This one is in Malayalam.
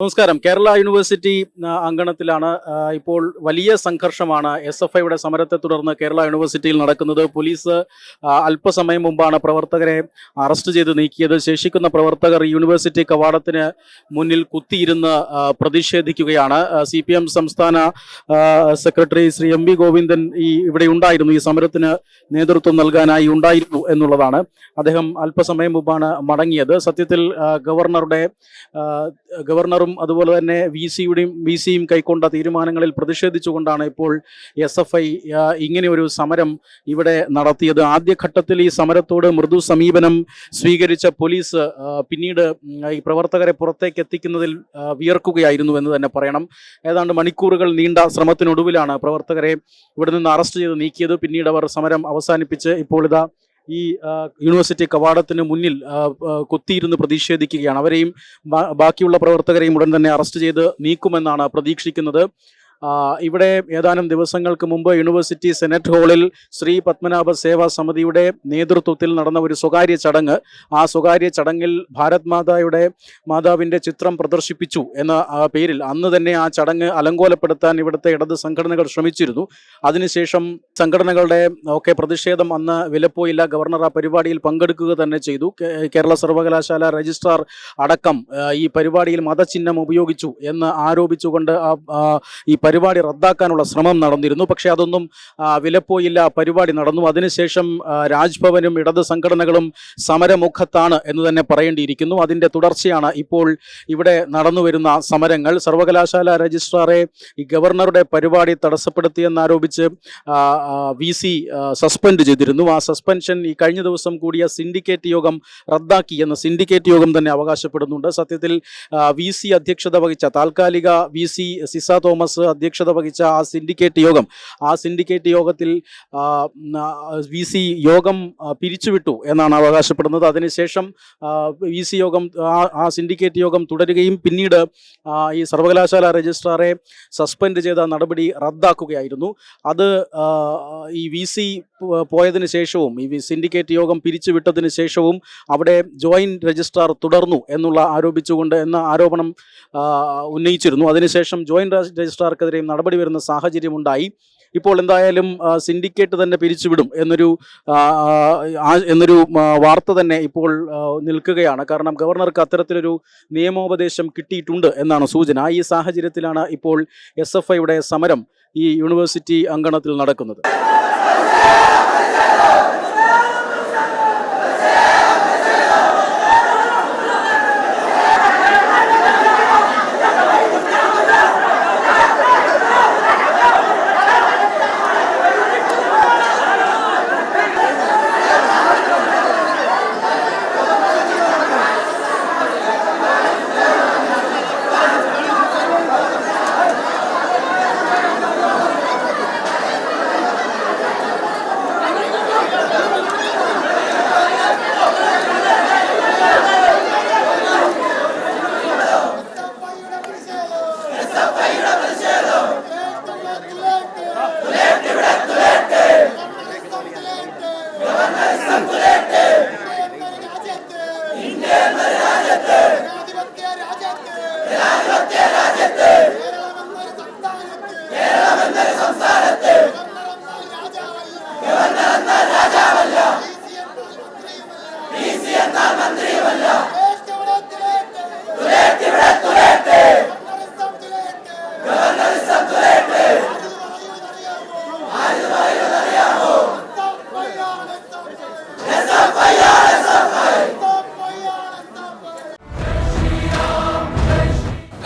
നമസ്കാരം. കേരള യൂണിവേഴ്സിറ്റി അങ്കണത്തിലാണ് ഇപ്പോൾ വലിയ സംഘർഷമാണ് എസ് എഫ് ഐയുടെ സമരത്തെ തുടർന്ന് കേരള യൂണിവേഴ്സിറ്റിയിൽ നടക്കുന്നത്. പോലീസ് അല്പസമയം മുമ്പാണ് പ്രവർത്തകരെ അറസ്റ്റ് ചെയ്ത് നീക്കിയത്. ശേഷിക്കുന്ന പ്രവർത്തകർ യൂണിവേഴ്സിറ്റി കവാടത്തിന് മുന്നിൽ കുത്തിയിരുന്ന് പ്രതിഷേധിക്കുകയാണ്. സി പി എം സംസ്ഥാന secretary Shri M V Govindan ഈ ഇവിടെ ഉണ്ടായിരുന്നു. ഈ സമരത്തിന് നേതൃത്വം നൽകാനായി ഉണ്ടായിരുന്നു എന്നുള്ളതാണ് അദ്ദേഹം അല്പസമയം മുമ്പാണ് മടങ്ങിയത്. സത്യത്തിൽ ഗവർണറുടെ ആ, ഗവർണറും അതുപോലെ തന്നെ വി സിയുടെയും വി സിയും കൈക്കൊണ്ട തീരുമാനങ്ങളിൽ പ്രതിഷേധിച്ചുകൊണ്ടാണ് ഇപ്പോൾ എസ് എഫ് ഐ ഇങ്ങനെ ഒരു സമരം ഇവിടെ നടത്തിയത്. ആദ്യഘട്ടത്തിൽ ഈ സമരത്തോട് മൃദു സമീപനം സ്വീകരിച്ച പോലീസ് പിന്നീട് ഈ പ്രവർത്തകരെ പുറത്തേക്ക് എത്തിക്കുന്നതിൽ വിയർക്കുകയായിരുന്നു എന്ന് തന്നെ പറയണം. ഏതാണ്ട് മണിക്കൂറുകൾ നീണ്ട ശ്രമത്തിനൊടുവിലാണ് പ്രവർത്തകരെ ഇവിടെ നിന്ന് അറസ്റ്റ് ചെയ്ത് നീക്കിയത്. പിന്നീട് അവർ സമരം അവസാനിപ്പിച്ച് ഇപ്പോൾ ഇതാ ഈ യൂണിവേഴ്സിറ്റി കവാടത്തിന് മുന്നിൽ കുത്തിയിരുന്ന് പ്രതിഷേധിക്കുകയാണ്. അവരെയും ബാക്കിയുള്ള പ്രവർത്തകരെയും ഉടൻ തന്നെ അറസ്റ്റ് ചെയ്ത് നീക്കുമെന്നാണ് പ്രതീക്ഷിക്കുന്നത്. ഇവിടെ ഏതാനും ദിവസങ്ങൾക്ക് മുമ്പ് യൂണിവേഴ്സിറ്റി സെനറ്റ് ഹാളിൽ ശ്രീ പത്മനാഭ സേവാ സമിതിയുടെ നേതൃത്വത്തിൽ നടന്ന ഒരു സ്വകാര്യ ചടങ്ങ്. ആ സ്വകാര്യ ചടങ്ങിൽ ഭാരത് മാതായുടെ മാതാവിന്റെ ചിത്രം പ്രദർശിപ്പിച്ചു എന്ന പേരിൽ അന്ന് തന്നെ ആ ചടങ്ങ് അലങ്കോലപ്പെടുത്താൻ ഇവിടുത്തെ ഇടത് സംഘടനകൾ ശ്രമിച്ചിരുന്നു. അതിനുശേഷം സംഘടനകളുടെ ഒക്കെ പ്രതിഷേധം അന്ന് വിലപ്പോയില്ല. ഗവർണർ ആ പരിപാടിയിൽ പങ്കെടുക്കുക തന്നെ ചെയ്തു. കേരള സർവകലാശാല രജിസ്ട്രാർ അടക്കം ഈ പരിപാടിയിൽ മതചിഹ്നം ഉപയോഗിച്ചു എന്ന് ആരോപിച്ചുകൊണ്ട് ആ ഈ പരിപാടി റദ്ദാക്കാനുള്ള ശ്രമം നടന്നിരുന്നു. പക്ഷേ അതൊന്നും വിലപ്പോയില്ല. പരിപാടി നടന്നു. അതിനുശേഷം രാജ്ഭവനും ഇടത് സംഘടനകളും സമരമുഖത്താണ് എന്ന് തന്നെ പറയേണ്ടിയിരിക്കുന്നു. അതിന്റെ തുടർച്ചയാണ് ഇപ്പോൾ ഇവിടെ നടന്നുവരുന്ന സമരങ്ങൾ. സർവകലാശാല രജിസ്ട്രാറെ ഗവർണറുടെ പരിപാടി തടസ്സപ്പെടുത്തിയെന്നാരോപിച്ച് വി സി സസ്പെൻഡ് ചെയ്തിരുന്നു. ആ സസ്പെൻഷൻ ഈ കഴിഞ്ഞ ദിവസം കൂടിയ സിൻഡിക്കേറ്റ് യോഗം റദ്ദാക്കി എന്ന സിൻഡിക്കേറ്റ് യോഗം തന്നെ അവകാശപ്പെടുന്നുണ്ട്. സത്യത്തിൽ വി സി അധ്യക്ഷത വഹിച്ച താൽക്കാലിക വി സി സിസ തോമസ് അധ്യക്ഷത വഹിച്ച ആ സിൻഡിക്കേറ്റ് യോഗം ആ സിൻഡിക്കേറ്റ് യോഗത്തിൽ വി സി യോഗം പിരിച്ചുവിട്ടു എന്നാണ് അവകാശപ്പെടുന്നത്. അതിനുശേഷം വി സി യോഗം ആ- സിൻഡിക്കേറ്റ് യോഗം തുടരുകയും പിന്നീട് ഈ സർവകലാശാല രജിസ്ട്രാറെ സസ്പെൻഡ് ചെയ്ത നടപടി റദ്ദാക്കുകയായിരുന്നു. അത് ഈ വി സി പോയതിനു ശേഷവും ഈ സിൻഡിക്കേറ്റ് യോഗം പിരിച്ചുവിട്ടതിന് ശേഷവും അവിടെ ജോയിന്റ് രജിസ്ട്രാർ തുടർന്നു എന്നുള്ള ആരോപിച്ചുകൊണ്ട് എന്ന ആരോപണം ഉന്നയിച്ചിരുന്നു. അതിനുശേഷം ജോയിന്റ് രജി- രജിസ്ട്രാർക്കെതിരെയും നടപടി വരുന്ന സാഹചര്യമുണ്ടായി ഇപ്പോൾ എന്തായാലും സിൻഡിക്കേറ്റ് തന്നെ പിരിച്ചുവിടും എന്നൊരു എന്നൊരു വാർത്ത തന്നെ ഇപ്പോൾ നിൽക്കുകയാണ്. കാരണം ഗവർണർക്ക് അത്തരത്തിലൊരു നിയമോപദേശം കിട്ടിയിട്ടുണ്ട് എന്നാണ് സൂചന. ഈ സാഹചര്യത്തിലാണ് ഇപ്പോൾ എസ് സമരം ഈ യൂണിവേഴ്സിറ്റി അങ്കണത്തിൽ നടക്കുന്നത്.